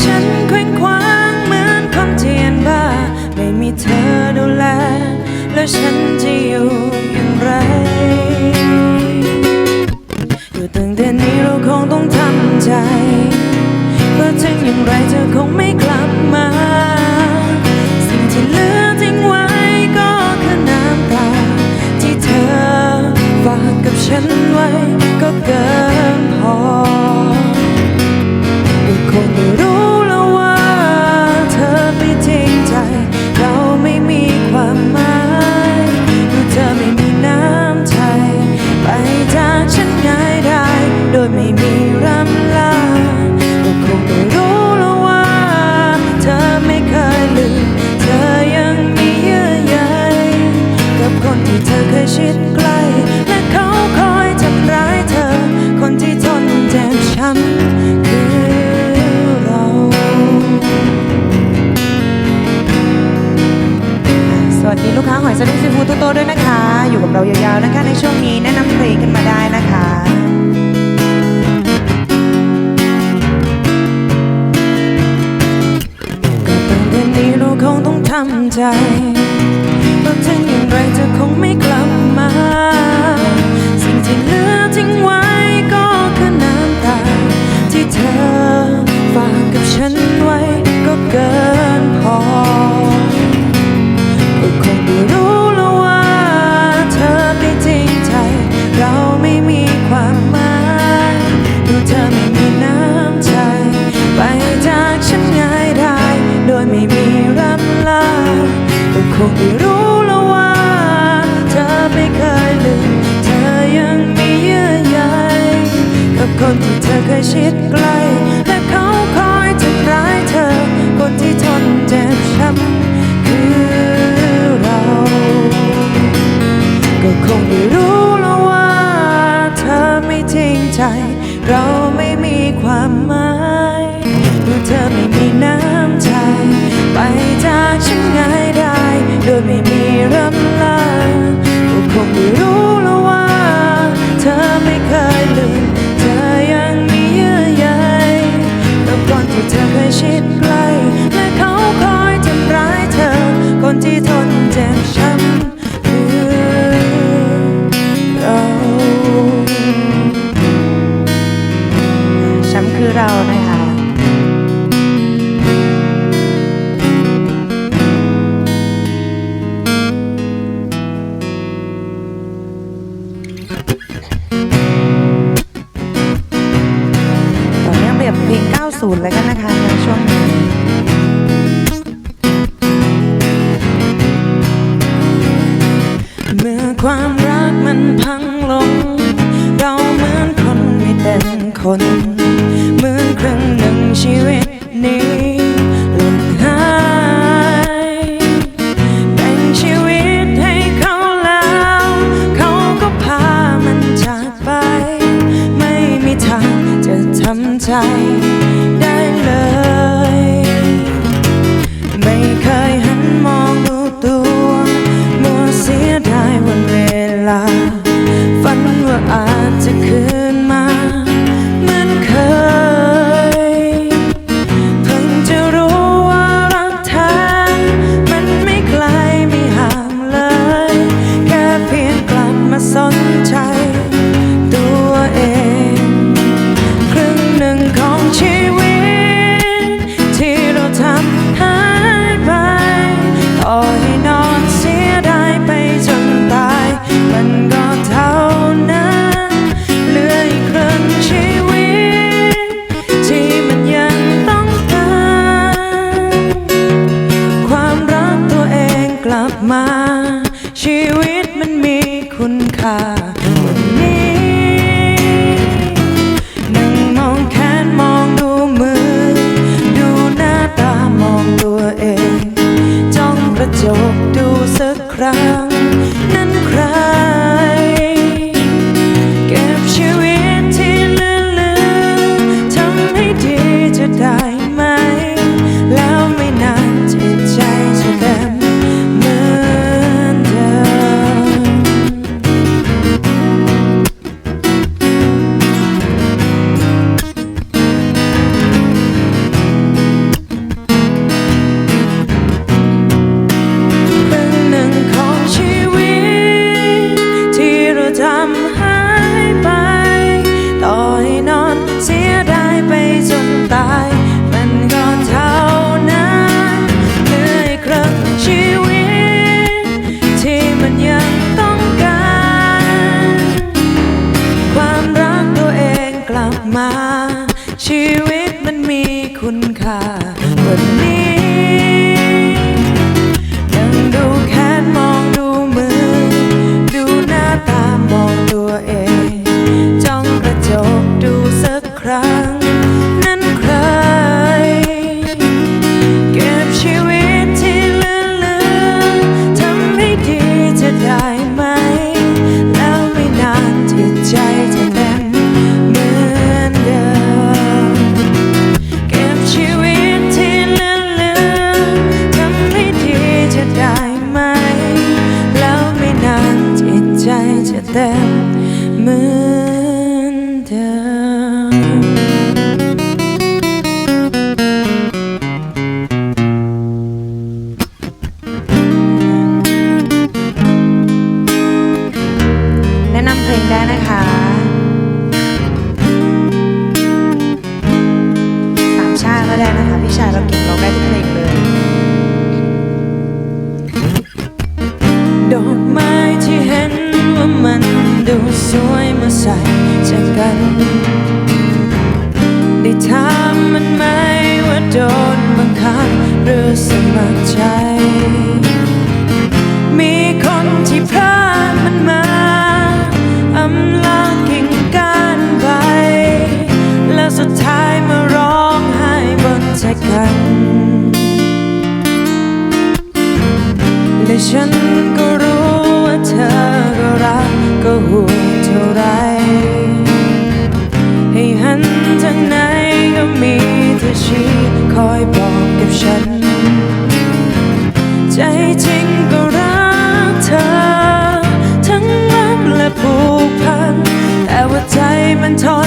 ฉันเคว้งคว้างเหมือนคนเทียนบ้า ไม่มีเธอดูแล แล้วฉันจะอยู่อย่างไร อยู่ตั้งแต่นี้เราคงต้องทำใจเพราะถึงอย่างไรเธอคงไม่ ใจเพราะถึงอย่างไรเธอคงไม่กลับ ชิดใกล้และเขาคอยทำร้ายเธอ คนที่ทนเจ็บช้ำคือเรา ก็คงไม่รู้แล้วว่า เธอไม่จริงใจ เราไม่มีความหมายดูเธอไม่มีน้ำใจ ไปจากฉันง่ายได้ โดยไม่มีรำลาก็คงไม่รู้ ศูนย์แล้วกันนะคะในช่วงนี้เมื่อความรักมันพังลง เราเหมือนคนไม่เป็นคน เหมือนครึ่งหนึ่งชีวิต มา ชีวิตมันมีคุณค่า เต็มเหมือนเดิมแนะนำเพลงได้นะคะ หรือสมัครใจ มีคนที่พลาดมันมาอำลากิ่งก้านไป และสุดท้ายมาร้องไห้บนใจกันและฉัน and talk.